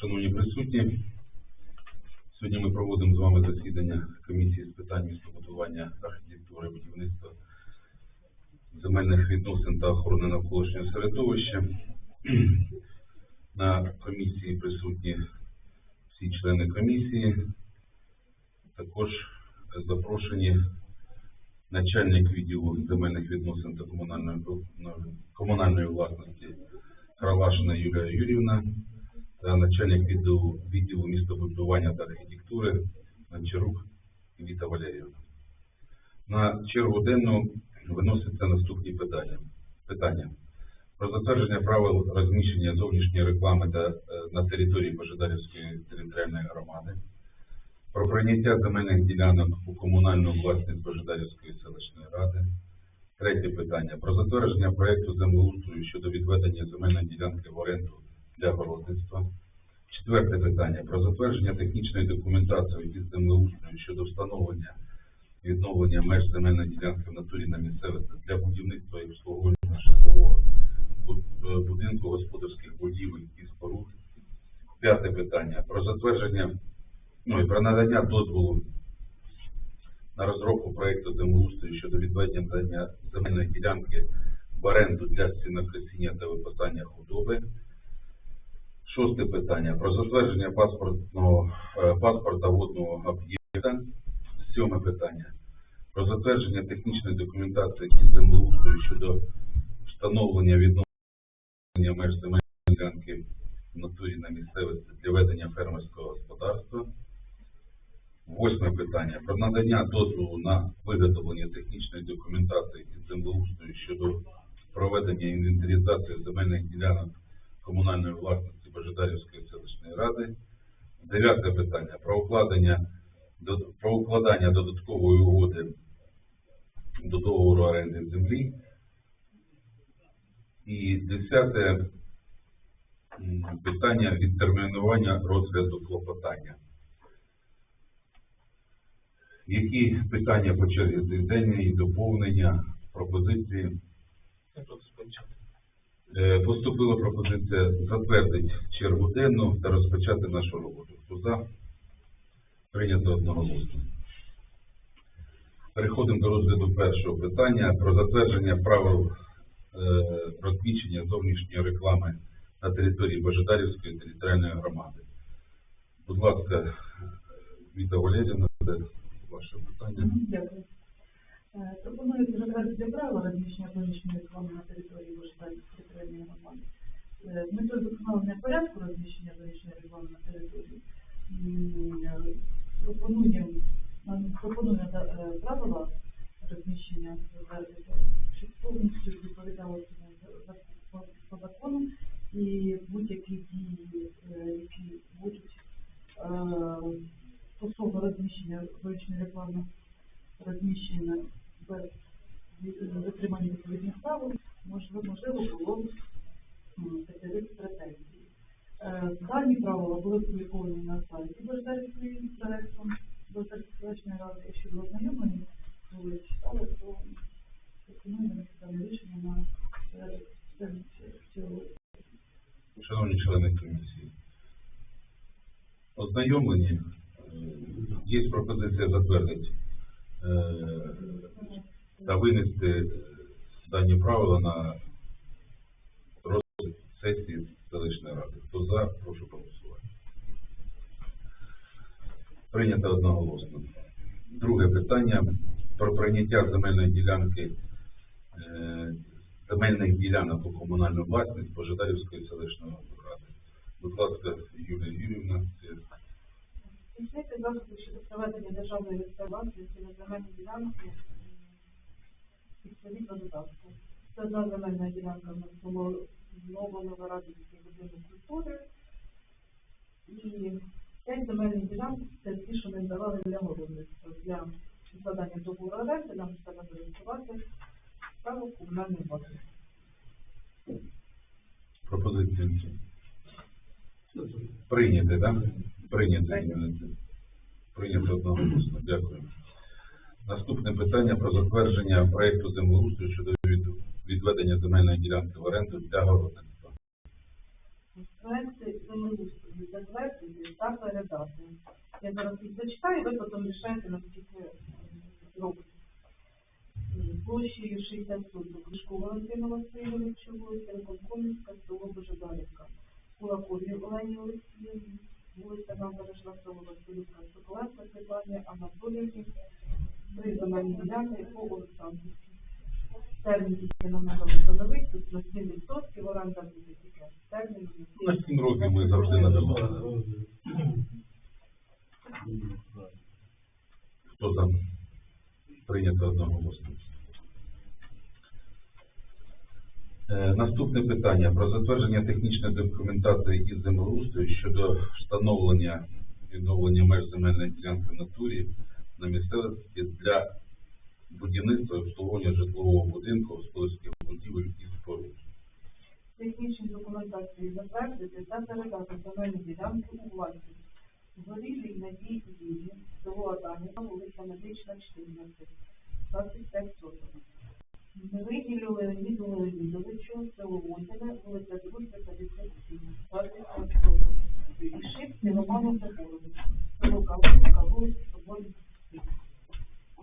Шановні присутні, сьогодні ми проводимо з вами засідання комісії з питань містобудування, архітектури, будівництва, земельних відносин та охорони навколишнього середовища. На комісії присутні всі члени комісії. Також запрошені начальник відділу земельних відносин та комунальної, комунальної власності Кралашина Юлія Юрівна начальник відділу, відділу містобудування та архітектури Гончарук Віта Валеріївна. На чергу денну виносяться наступні питання. питання. Про затвердження правил розміщення зовнішньої реклами та, е, на території Божедарівської територіальної громади, про прийняття земельних ділянок у комунальну власність Божедарівської селищної ради. Третє питання. Про затвердження проекту землеустрою щодо відведення земельної ділянки в оренду для городництва. Четверте питання. Про затвердження технічної документації із землеустрою щодо встановлення відновлення меж земельної ділянки в натурі на місцевості для будівництва і обслуговування житлового е, будинку господарських будівель і споруд. П'яте питання. Про затвердження, ну і про надання дозволу на розробку проекту землеустрою щодо відведення земельної ділянки в оренду для сінокосіння та випасання худоби. Шосте питання. Про затвердження паспортного, е, паспорта водного об'єкта. Сьоме питання. Про затвердження технічної документації із землеустрою щодо встановлення відновлення меж земельної ділянки в натурі на місцевості для ведення фермерського господарства. Восьме питання. Про надання дозволу на виготовлення технічної документації із землеустрою щодо проведення інвентаризації земельних ділянок комунальної власності Божедарівської селищної ради. Дев'яте питання. Про укладення, про укладання додаткової угоди до договору оренди землі. І десяте питання відтермінування розгляду клопотання. Які питання по черзі зведення, доповнення, пропозиції? Е, Поступила пропозиція затвердити чергу денну та розпочати нашу роботу. Хто за? Прийнято одноголосно. Переходимо до розгляду першого питання про затвердження правил е, розміщення зовнішньої реклами на території Божедарівської територіальної громади. Будь ласка, Віта Валеріївна, це ваше питання. Дякую. Е, Пропонується затвердити правила розміщення зовнішньої реклами на території Вишитанської територіальної громади. Е, З метою вдосконалення порядку розміщення зовнішньої реклами на території е, пропонуємо пропонує е, правила розміщення затвердити, щоб повністю відповідало по- закону і будь-які дії, е, які будуть е, стосовно розміщення зовнішньої реклами розміщення без дотримання відповідних правил, можливо, було пред'явити претензії. Е, Дані правила були опубліковані на сайті Бождарської проектом Бождарської ради. Якщо ви ознайомлені, були читали, то пропонуємо рішення на цілому. Шановні члени комісії, ознайомлені, Е, є пропозиція затвердити та винести дані правила на розгляд сесії селищної ради. Хто за, прошу проголосувати. Прийнято одноголосно. Друге питання про прийняття земельної ділянки е, земельних ділянок у комунальну власність Божедарівської селищної ради. Будь ласка, Юлія Юрівна, Здійснити заходи щодо проведення державної реєстрації на земельні ділянки відповідно додатку. Це одна земельна ділянка в нас було знову Новорадівський будинок культури. І п'ять земельних ділянок це ті, що ми давали для городництва, для складання договору оренди, нам треба зареєструвати право комунальної власності. пропозиція. Прийняти, так? Прийняти. Прийнято Прийнято одноголосно. Дякую. Наступне питання про затвердження проекту землеустрою щодо від- відведення земельної ділянки в оренду для городництва. Проекти землеустрою для та передати. Я зараз їх зачитаю, ви потім рішаєте, наскільки робити. Площею 60 соток. Лишко Валентина Васильовича, вулиця Реконкомівська, село Божедарівка. Кулакові Олені Олексіївні, вулиця Набережна, село Василівка, Соколенко Світлані Анатоліївні, три земельні ділянки по Олександрівці. Термін тільки нам треба встановити, тут на 7% оренда буде тільки термін. На 7 років ми завжди надавали. Хто за? Прийнято одноголосно. Е, Наступне питання про затвердження технічної документації із землеустрою щодо встановлення відновлення меж земельної ділянки в натурі на місцевості для будівництва і обслуговування житлового будинку, господарських будівель і споруд. Технічні документації затвердити та передати земельні ділянки у власність. Горілій Надії Юрії, село Аданіка, вулиця Медична, 14, 25 соток. Невиділю Леоніду Леонідовичу, село Возіне, вулиця Дружби, 57, 25 соток. І Шипці Роману Загоровичу, село Калинка, вулиця Соборна,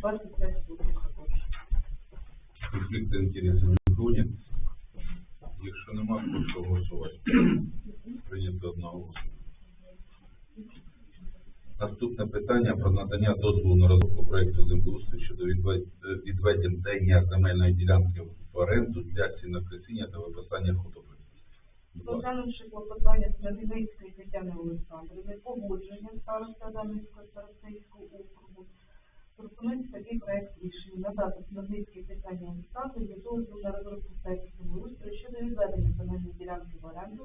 25 соток також. Конфлікти інтересів не Якщо нема, прошу голосувати. Прийнято одноголосно. Наступне питання про надання дозволу на розробку проекту землеустрою щодо відве- відведення земельної ділянки в оренду для сінокосіння та виписання худоби. Розглянувши клопотання Смирницької Тетяни Олександрівни, погодження староста Адамівського старостейського округу, пропонується такий проект рішення. Надати Смирницькій Тетяні Олександрівні дозвіл на розробку проекту землеустрою щодо відведення земельної ділянки в оренду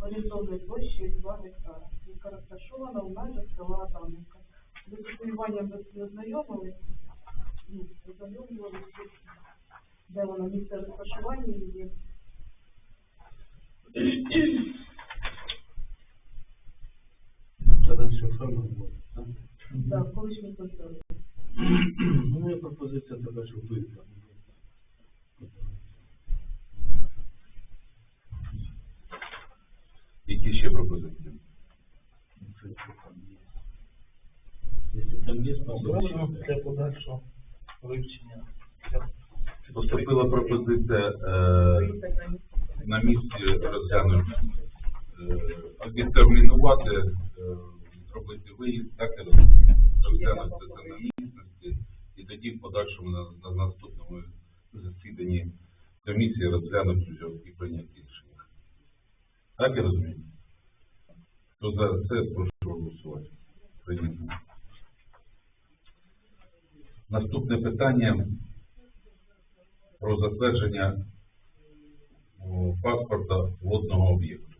орієнтовною площею 2 гектара, яка розташована у межах села Адамівка. З деталюванням ви ознайомились, ознайомлювалися, де вона місце розташування її. Це все ферма буде, так? Так, колишній контроль. Ну, моя пропозиція така, щоб виїхати. Які ще пропозиції? Якщо там є. Якщо там є, то Зробимо для подальшого вивчення. Поступила пропозиція е, на місці розглянути, е, відтермінувати, е, зробити виїзд, так розглянути це на місці, і тоді в подальшому на, на наступному засіданні комісії розглянути вже і. Так я розумію? Хто за це, прошу голосувати. Прийнято. Наступне питання про затвердження паспорта водного об'єкту.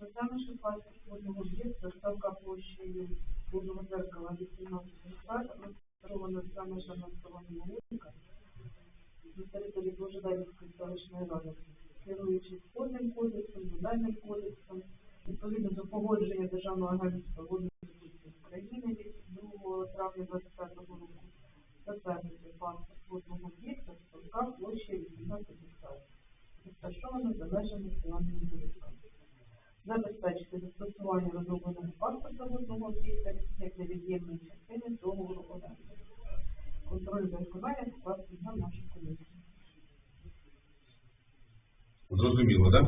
Розглянувши паспорт водного об'єкта, ставка площею водного зеркала 18 гектар, розташована за межами населеного на території Божедарівської селищної ради, керуючись водним кодексом, Будальним кодексом, відповідно до погодження Державного агентства водних ресурсів України від 2 травня 2025 року, затвердити паспорт водного об'єкта, в ставка площею 18 гектарів, розташована за межами населеного вулика забезпечити застосування розробленого паспорта водного об'єкта як невід'ємної частини договору оренди. Контроль за виконанням покласти на нашу комісію. Зрозуміло, так?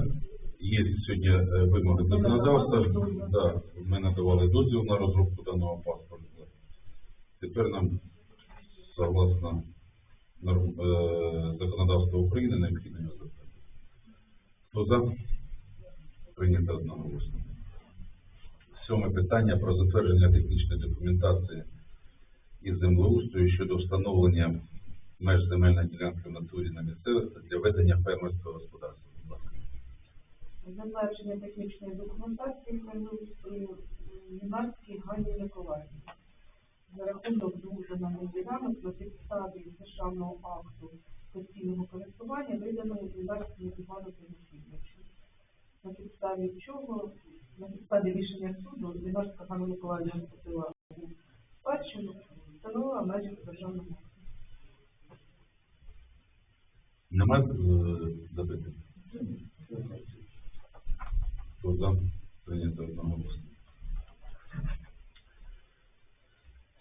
Є сьогодні е, вимоги законодавства. Да, ми надавали дозвіл на розробку даного паспорта. Тепер нам, согласно е, законодавства України, необхідно його затвердити. Хто за? Прийнято одноголосно. Сьоме питання про затвердження технічної документації із землеустрою щодо встановлення меж земельної ділянки в натурі на місцевості для ведення фермерського господарства. Затвердження технічної документації землеустрою Німецькій Ганні Миколаївні. За рахунок земельних ділянок на підставі державного акту постійного користування виданого Німецькому Івану Тимофійовичу. На підставі чого, на підставі рішення суду, Лінарська Ганна Миколаївна вступила у спадщину, встановила межі державного акту. Нема е, запитань? За? Прийнято одноголосно.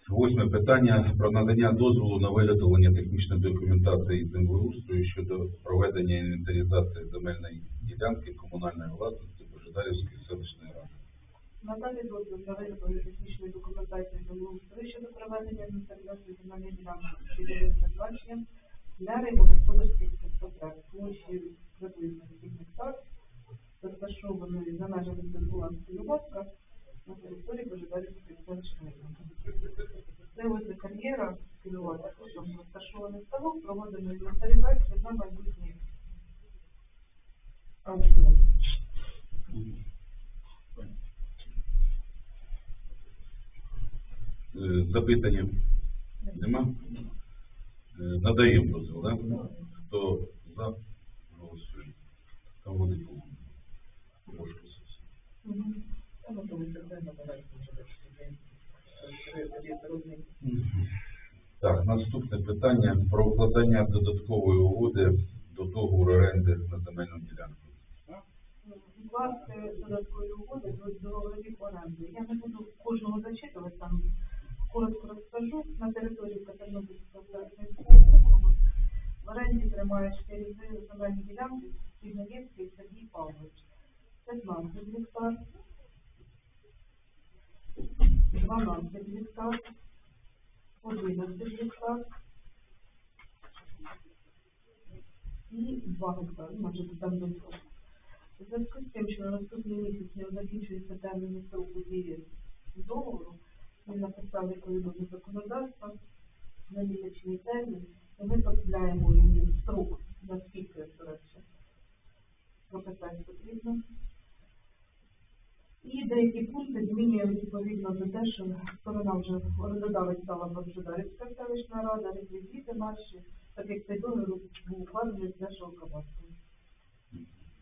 Восьме питання про надання дозволу на виготовлення технічної документації землеустрою щодо проведення інвентаризації земельної ділянки комунальної власності Божедарівської селищної ради. Надалі дозвіл на виготовлення технічної документації землеустрою щодо проведення інвентаризації земельної ділянки з цільовим для рибогосподарських потреб площею приблизно 7 гектар, розташованої за межами села Спілюватка на території Божедарівської селищної ради. Це возле кар'єра Спілюватка, там розташований ставок, проводимо інвентаризацію на майбутнє аукціон. Е, Запитання? Нема? Е, Надаємо дозвіл, так? Хто за? Голосує. Там буде по- Трошки зовсім. Так, наступне питання про укладання додаткової угоди до договору оренди на земельну ділянку. Власне, додаткові угоди до договорів оренди. Я не буду кожного зачитувати, там коротко розкажу. На території Катеринопільського округу в оренді тримає 4 земельні ділянки Сігнаєвський Сергій Павлович. 15 гектар, 12 гектар, 11 гектар і 2 гектари, майже там до цього. Зв'язку з тим, що на наступний місяць не закінчується термін строку дії договору, ми написали відповідне законодавство на місячний термін, і ми поділяємо йому строк, наскільки коротше, прописати потрібно. І деякі пункти змінюємо відповідно до те, що сторона вже орендодавець стала Божедарівська селищна рада, реквізити наші, так як цей договір був укладений з нашого кабацтва.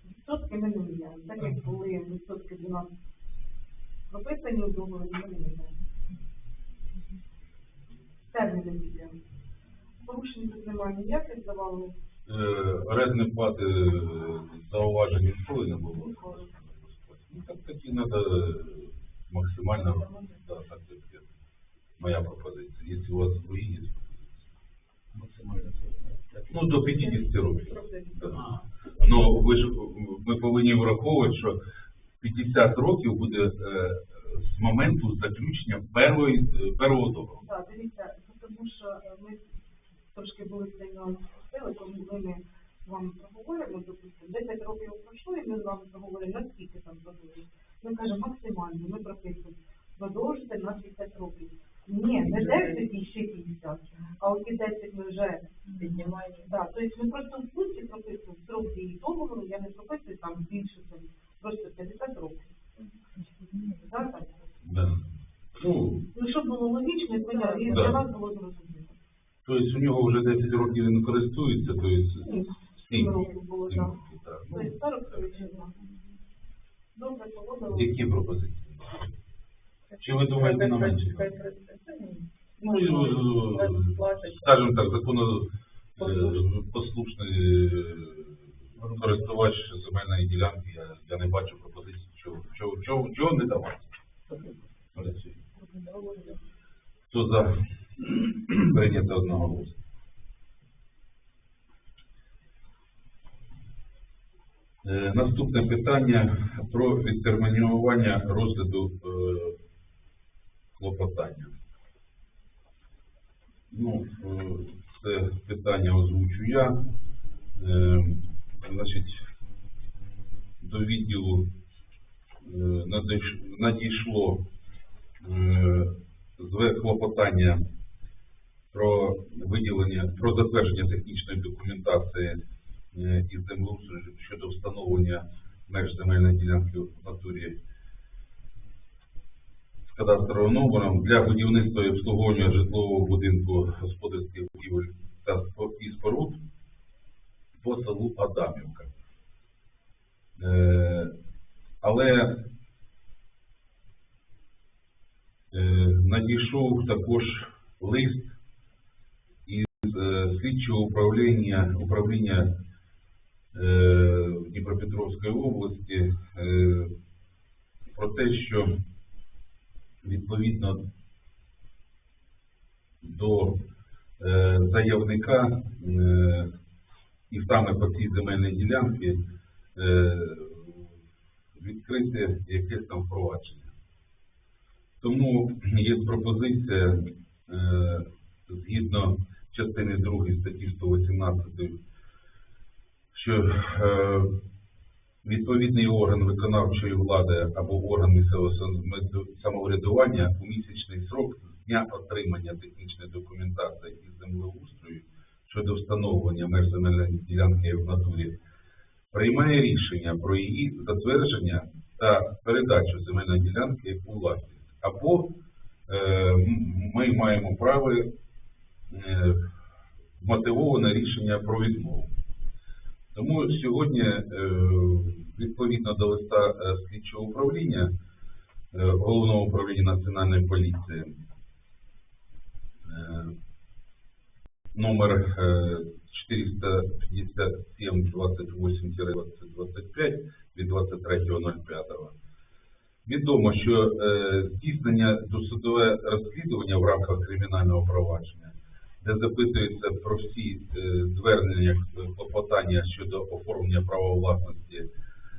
Відсотки ми не міняємо. Так як були відсотки до нас прописані у договорі, ми не міняємо. Терміни міняємо. Порушень тут немає ніяких, здавали Е, Орендні плати е, зауважень ніколи не було. Ну, так таки треба максимально, да, так як моя пропозиція. Якщо у вас свої є, Максимально ну до 50 років. Да. Ну ви ж ми повинні враховувати, що 50 років буде е, з моменту заключення першої, е, першого договору. Так, дивіться, тому що е, ми трошки були сильно сили, коли ми з вами проговоримо, допустимо, 10 років пройшло, і ми з вами проговоримо, наскільки там продовжує. Ми кажемо максимально, ми прописуємо, продовжити на 50 років. Ні, не 10 і ще 50, а оті 10 ми вже піднімаємо. Так, тобто ми просто в пункті прописуємо строк дії договору, я не прописую там більше, там, просто 50 років. Так, так. Да. Ну, Ну, щоб було логічно, і Да. для вас було зрозуміло. тобто у нього вже 10 років він користується, тобто Ні, сім. років було, так. Ну, 40 років. Добре, погодила. Які пропозиції? Чи ви думаєте на менше? Ну, і, е, скажімо так, законно е, е, користувач земельної ділянки, я, я не бачу пропозиції, чого, чого, чого, чого не давати. Хто за прийняти одного голосу? Наступне питання про відтермінування розгляду е, клопотання. Ну, е, це питання озвучу я. Е, Значить, до відділу е, надійшло е, клопотання про виділення, про затвердження технічної документації е, із землеустрою щодо встановлення меж земельної ділянки в натурі з кадастровим номером для будівництва і обслуговування житлового будинку господарських будівель та і споруд по селу Адамівка. Е, але е, надійшов також лист із е, слідчого управління управління е, Дніпропетровської області е, про те, що відповідно до е, заявника і саме по цій земельній ділянці е, відкрити якесь там впровадження. Тому є пропозиція згідно частини 2 статті 118, що е, відповідний орган виконавчої влади або орган місцевого самоврядування у місячний срок з дня отримання технічної документації із землеустрою щодо встановлення меж земельної ділянки в натурі приймає рішення про її затвердження та передачу земельної ділянки у власність. Або е, ми маємо право е, мотивоване рішення про відмову. Тому сьогодні, е, відповідно до листа е, слідчого управління е, Головного управління Національної поліції, номер е, 457-28-2025 від 23.05, відомо, що здійснення досудове розслідування в рамках кримінального провадження де запитується про всі е, звернення клопотання щодо оформлення права власності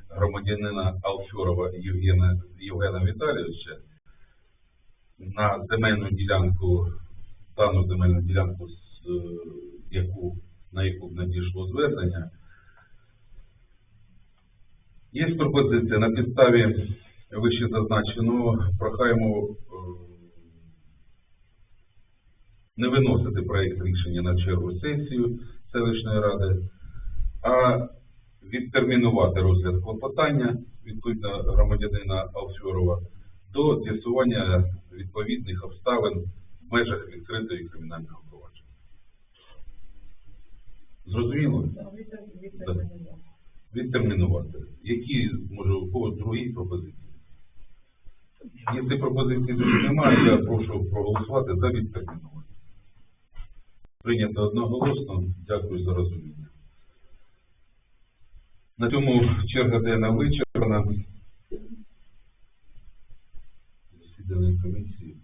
громадянина Алфьорова Євгена, Євгена Віталійовича на земельну ділянку, дану земельну ділянку, е, яку, на яку надійшло звернення. Є пропозиція на підставі вище зазначеного прохаємо е, не виносити проєкт рішення на чергу сесію селищної ради, а відтермінувати розгляд клопотання відповідно громадянина Алфьорова до з'ясування відповідних обставин в межах відкритої кримінального провадження. Зрозуміло? Відтермінувати. Які, може, у когось другі пропозиції? Якщо пропозицій дуже немає, я прошу проголосувати за відтермінування. Прийнято одноголосно. Дякую за розуміння. На цьому черга денна вичерпана. Засідання комісії.